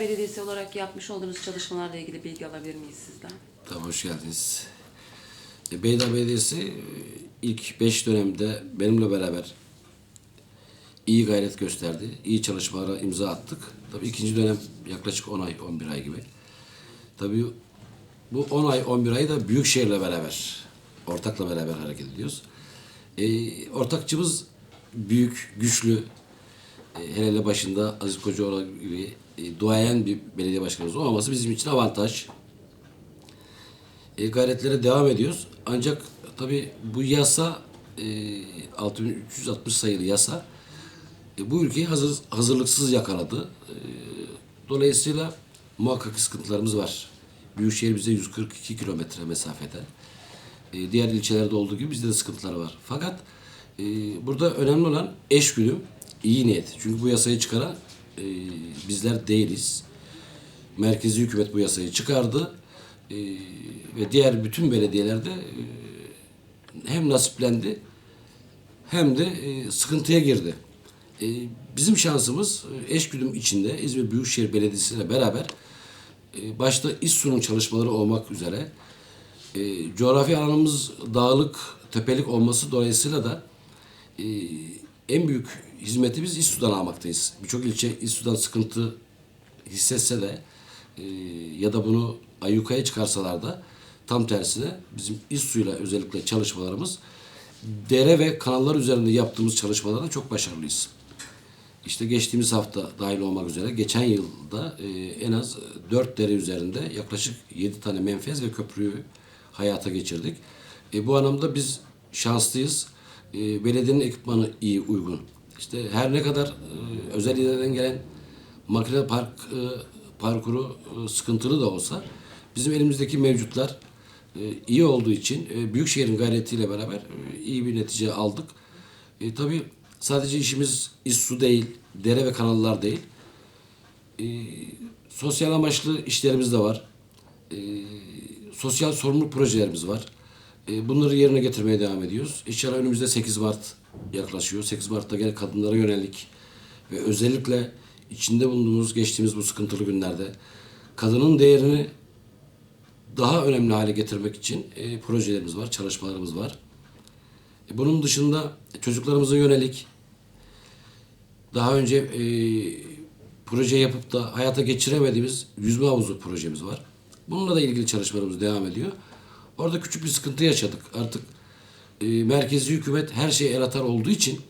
Belediyesi olarak yapmış olduğunuz çalışmalarla ilgili bilgi alabilir miyiz sizden? Tabii hoş geldiniz. E, Beydağ Belediyesi e, ilk 5 dönemde benimle beraber iyi gayret gösterdi. İyi çalışmalara imza attık. Tabii ikinci dönem yaklaşık 10 ay, 11 ay gibi. Tabii bu 10 ay, 11 ay da Büyükşehir'le beraber, ortakla beraber hareket ediyoruz. E, ortakçımız büyük, güçlü, hele hele başında Aziz Kocaoğlu gibi e, duayen bir belediye başkanımız olmaması bizim için avantaj e, gayretlere devam ediyoruz. Ancak tabi bu yasa e, 6360 sayılı yasa e, bu ülkeyi hazır, hazırlıksız yakaladı. E, dolayısıyla muhakkak sıkıntılarımız var. Büyükşehir bize 142 kilometre mesafede. E, diğer ilçelerde olduğu gibi bizde de sıkıntılar var. Fakat e, burada önemli olan eşgüdüm, iyi niyet. Çünkü bu yasayı çıkaran e, bizler değiliz. Merkezi hükümet bu yasayı çıkardı. Ee, ve diğer bütün belediyelerde e, hem nasiplendi hem de e, sıkıntıya girdi. E, bizim şansımız e, eşgüdüm içinde İzmir Büyükşehir Belediyesi ile beraber e, başta İSSU'nun çalışmaları olmak üzere e, coğrafi alanımız dağlık, tepelik olması dolayısıyla da e, en büyük hizmeti biz İSSU'dan almaktayız. Birçok ilçe İSSU'dan sıkıntı hissetse de e, ya da bunu ayyukaya çıkarsalar da tam tersine bizim İSSU'yla özellikle çalışmalarımız dere ve kanallar üzerinde yaptığımız çalışmalarda çok başarılıyız. İşte geçtiğimiz hafta dahil olmak üzere geçen yılda e, en az 4 dere üzerinde yaklaşık 7 tane menfez ve köprüyü hayata geçirdik. E, bu anlamda biz şanslıyız. E, belediyenin ekipmanı iyi, uygun. İşte her ne kadar e, özel idareden gelen makine park e, parkuru e, sıkıntılı da olsa bizim elimizdeki mevcutlar e, iyi olduğu için e, Büyükşehir'in gayretiyle beraber e, iyi bir netice aldık. E, tabii sadece işimiz İSSU değil, dere ve kanallar değil. E, sosyal amaçlı işlerimiz de var. E, sosyal sorumluluk projelerimiz var. E, bunları yerine getirmeye devam ediyoruz. İnşallah önümüzde 8 Mart yaklaşıyor. 8 Mart'ta gene kadınlara yönelik ve özellikle içinde bulunduğumuz geçtiğimiz bu sıkıntılı günlerde kadının değerini daha önemli hale getirmek için e, projelerimiz var, çalışmalarımız var. E, bunun dışında çocuklarımıza yönelik daha önce e, proje yapıp da hayata geçiremediğimiz yüzme havuzu projemiz var. Bununla da ilgili çalışmalarımız devam ediyor. Orada küçük bir sıkıntı yaşadık. Artık e, merkezi hükümet her şeye el atar olduğu için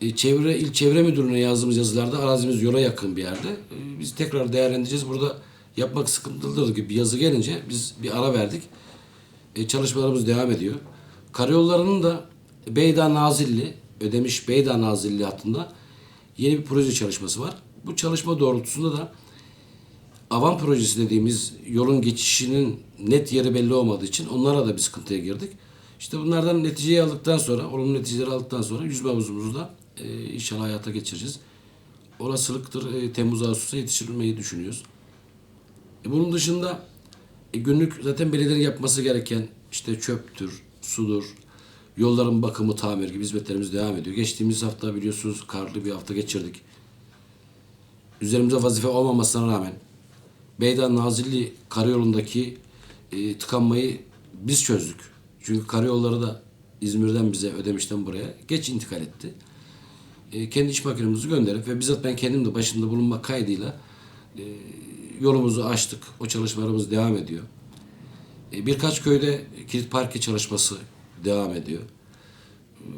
e, çevre il çevre müdürlüğüne yazdığımız yazılarda arazimiz yola yakın bir yerde. E, biz tekrar değerlendireceğiz. Burada yapmak sıkıntılı gibi bir yazı gelince biz bir ara verdik. E, çalışmalarımız devam ediyor. Karayollarının da Beyda Nazilli, Ödemiş Beyda Nazilli hattında yeni bir proje çalışması var. Bu çalışma doğrultusunda da avan projesi dediğimiz yolun geçişinin net yeri belli olmadığı için onlara da bir sıkıntıya girdik. İşte bunlardan neticeyi aldıktan sonra, olumlu neticeleri aldıktan sonra yüzme havuzumuzu da e, inşallah hayata geçireceğiz. Olasılıktır e, Temmuz Ağustos'a yetiştirilmeyi düşünüyoruz. E, bunun dışında e, günlük zaten belediyenin yapması gereken işte çöptür, sudur, yolların bakımı, tamir gibi hizmetlerimiz devam ediyor. Geçtiğimiz hafta biliyorsunuz karlı bir hafta geçirdik. Üzerimize vazife olmamasına rağmen Beydan Nazilli karayolundaki e, tıkanmayı biz çözdük. Çünkü karayolları da İzmir'den bize Ödemiş'ten buraya geç intikal etti. E, kendi iş makinemizi gönderip ve bizzat ben kendim de başında bulunmak kaydıyla e, yolumuzu açtık. O çalışmalarımız devam ediyor. E, birkaç köyde kilit parke çalışması devam ediyor.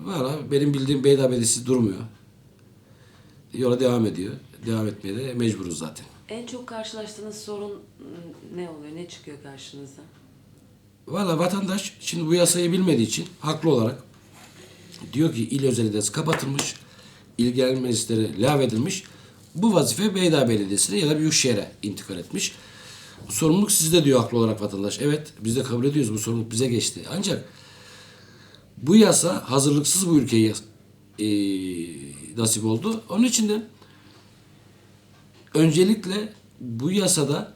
Valla benim bildiğim Beyda Belediyesi durmuyor. Yola devam ediyor. Devam etmeye de mecburuz zaten. En çok karşılaştığınız sorun ne oluyor? Ne çıkıyor karşınıza? Valla vatandaş şimdi bu yasayı bilmediği için haklı olarak diyor ki il özel idaresi kapatılmış, il genel meclisleri lağvedilmiş. Bu vazife Beyda Belediyesi'ne ya da Büyükşehir'e intikal etmiş. Sorumluluk sizde diyor haklı olarak vatandaş. Evet biz de kabul ediyoruz bu sorumluluk bize geçti. Ancak bu yasa hazırlıksız bu ülkeye e, nasip oldu. Onun için de öncelikle bu yasada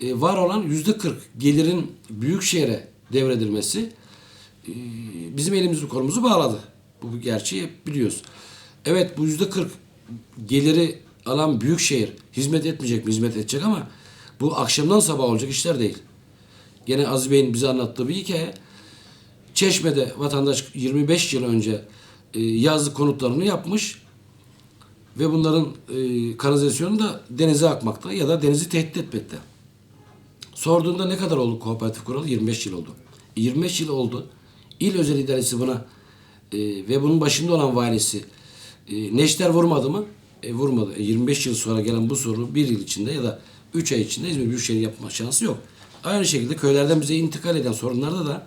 e, var olan yüzde 40 gelirin büyük şehre devredilmesi e, bizim elimizi kolumuzu bağladı. Bu gerçeği hep biliyoruz. Evet bu yüzde 40 geliri alan büyük şehir hizmet etmeyecek mi? Hizmet edecek ama bu akşamdan sabah olacak işler değil. Gene Aziz Bey'in bize anlattığı bir hikaye. Çeşme'de vatandaş 25 yıl önce e, yazlık konutlarını yapmış ve bunların e, kanalizasyonu da denize akmakta ya da denizi tehdit etmekte. Sorduğunda ne kadar oldu kooperatif kuralı? 25 yıl oldu. 25 yıl oldu. İl özel idaresi buna e, ve bunun başında olan valisi e, neşter vurmadı mı? E, vurmadı. E, 25 yıl sonra gelen bu sorunu bir yıl içinde ya da 3 ay içinde İzmir Büyükşehir yapma şansı yok. Aynı şekilde köylerden bize intikal eden sorunlarda da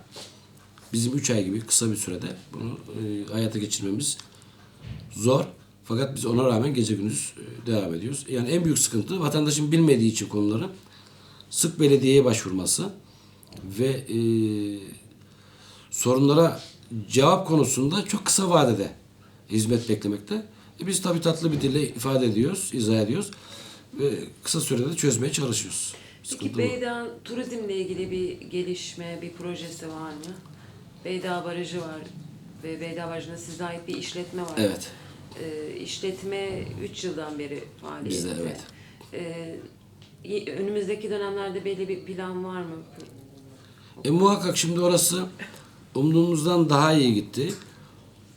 bizim 3 ay gibi kısa bir sürede bunu e, hayata geçirmemiz zor. Fakat biz ona rağmen gece gündüz e, devam ediyoruz. Yani en büyük sıkıntı vatandaşın bilmediği için konuları sık belediyeye başvurması ve e, sorunlara cevap konusunda çok kısa vadede hizmet beklemekte. E biz tabii tatlı bir dille ifade ediyoruz, izah ediyoruz ve kısa sürede çözmeye çalışıyoruz. Peki Sıkıntı bu. Beyda turizmle ilgili bir gelişme, bir projesi var mı? Beyda Barajı var ve Beyda Barajı'nda size ait bir işletme var. Evet. Ee, işletme 3 yıldan beri faaliyette. Bizde, evet. Y- önümüzdeki dönemlerde belli bir plan var mı? E, muhakkak şimdi orası umduğumuzdan daha iyi gitti.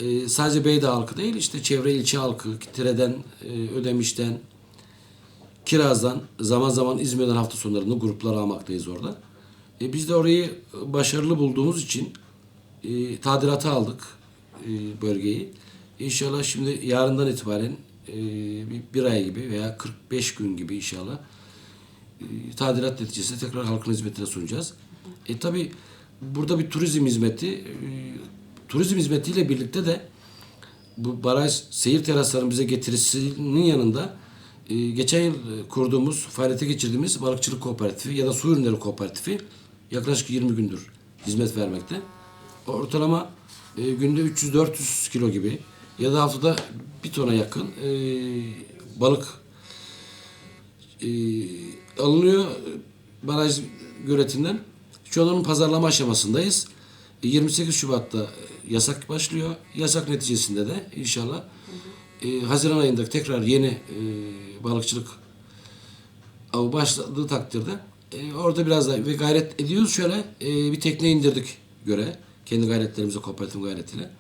E, sadece Beyda halkı değil işte çevre ilçe halkı, Tire'den, e, Ödemiş'ten, Kiraz'dan, zaman zaman İzmir'den hafta sonlarında gruplar almaktayız orada. E, biz de orayı başarılı bulduğumuz için e, tadilata aldık e, bölgeyi. İnşallah şimdi yarından itibaren e, bir, bir ay gibi veya 45 gün gibi inşallah e, tadilat neticesinde tekrar halkın hizmetine sunacağız. E tabi burada bir turizm hizmeti, e, turizm hizmetiyle birlikte de bu baraj seyir teraslarının bize getirisinin yanında e, geçen yıl e, kurduğumuz, faaliyete geçirdiğimiz balıkçılık kooperatifi ya da su ürünleri kooperatifi yaklaşık 20 gündür hizmet vermekte. Ortalama e, günde 300-400 kilo gibi ya da haftada bir tona yakın e, balık e, alınıyor baraj göletinden. Şu an onun pazarlama aşamasındayız. E, 28 Şubat'ta e, yasak başlıyor. Yasak neticesinde de inşallah e, Haziran ayında tekrar yeni e, balıkçılık avı başladığı takdirde orada biraz daha ve gayret ediyoruz. Şöyle bir tekne indirdik göre. Kendi gayretlerimize, kooperatif gayretiyle.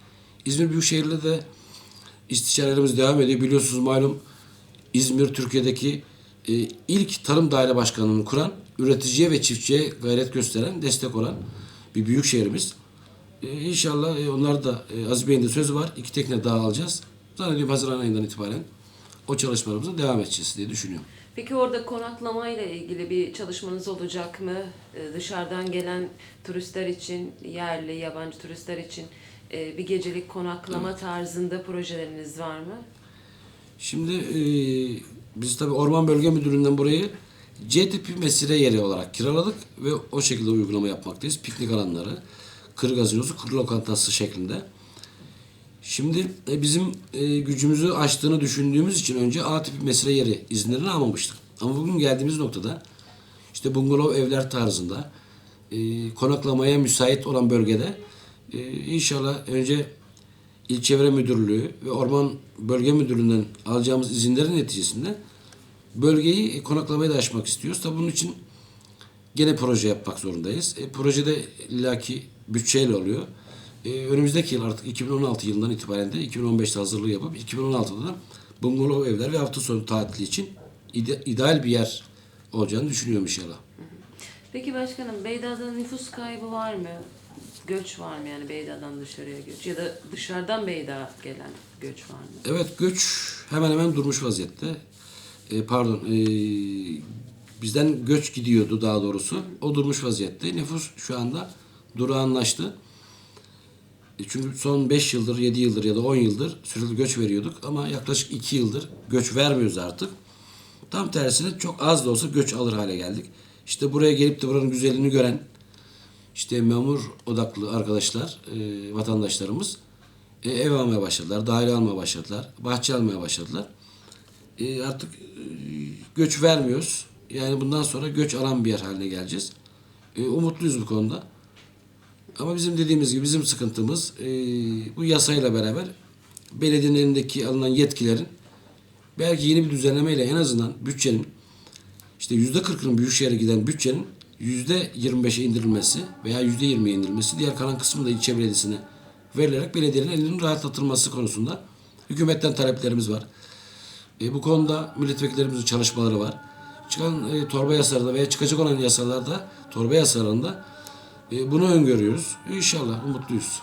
İzmir Büyükşehir'le de istişarelerimiz devam ediyor. Biliyorsunuz malum İzmir Türkiye'deki e, ilk tarım daire başkanlığını kuran, üreticiye ve çiftçiye gayret gösteren, destek olan bir büyük şehrimiz. E, inşallah e, onlar da e, Aziz Bey'in de sözü var. İki tekne daha alacağız. Zannediyorum Haziran ayından itibaren o çalışmalarımıza devam edeceğiz diye düşünüyorum. Peki orada konaklamayla ilgili bir çalışmanız olacak mı? Ee, Dışarıdan gelen turistler için, yerli, yabancı turistler için e, bir gecelik konaklama tarzında projeleriniz var mı? Şimdi e, biz tabii Orman Bölge Müdürlüğü'nden burayı C tipi mesire yeri olarak kiraladık ve o şekilde uygulama yapmaktayız. Piknik alanları, kır gazinosu, kır lokantası şeklinde. Şimdi e, bizim e, gücümüzü aştığını düşündüğümüz için önce A tipi mesire yeri izinlerini almamıştık. Ama bugün geldiğimiz noktada işte bungalov evler tarzında e, konaklamaya müsait olan bölgede e, inşallah önce İl Çevre Müdürlüğü ve Orman Bölge Müdürlüğü'nden alacağımız izinlerin neticesinde bölgeyi konaklamaya da açmak istiyoruz. Tabii bunun için gene proje yapmak zorundayız. E, projede illaki bütçeyle oluyor. E, önümüzdeki yıl artık 2016 yılından itibaren de 2015'te hazırlığı yapıp 2016'da da bungalov evler ve hafta sonu tatili için ide- ideal bir yer olacağını düşünüyorum inşallah. Peki başkanım, Beyda'da nüfus kaybı var mı? Göç var mı yani Beyda'dan dışarıya göç? Ya da dışarıdan Beyda gelen göç var mı? Evet göç hemen hemen durmuş vaziyette. E, pardon e, bizden göç gidiyordu daha doğrusu. O durmuş vaziyette. Nüfus şu anda durağanlaştı. E, çünkü son 5 yıldır, 7 yıldır ya da 10 yıldır sürekli göç veriyorduk ama yaklaşık 2 yıldır göç vermiyoruz artık. Tam tersine çok az da olsa göç alır hale geldik. İşte buraya gelip de buranın güzelliğini gören işte memur odaklı arkadaşlar, e, vatandaşlarımız e, ev almaya başladılar, daire almaya başladılar, bahçe almaya başladılar. E, artık e, göç vermiyoruz. Yani bundan sonra göç alan bir yer haline geleceğiz. E, umutluyuz bu konuda. Ama bizim dediğimiz gibi bizim sıkıntımız e, bu yasayla beraber belediyenin elindeki alınan yetkilerin belki yeni bir düzenlemeyle en azından bütçenin işte yüzde kırkının büyükşehire giden bütçenin yüzde yirmi beşe indirilmesi veya yüzde yirmiye indirilmesi, diğer kalan kısmı da ilçe belediyesine verilerek belediyenin elinin rahatlatılması konusunda hükümetten taleplerimiz var. E, bu konuda milletvekillerimizin çalışmaları var. Çıkan e, torba yasalarında veya çıkacak olan yasalarda, torba yasalarında e, bunu öngörüyoruz. İnşallah umutluyuz.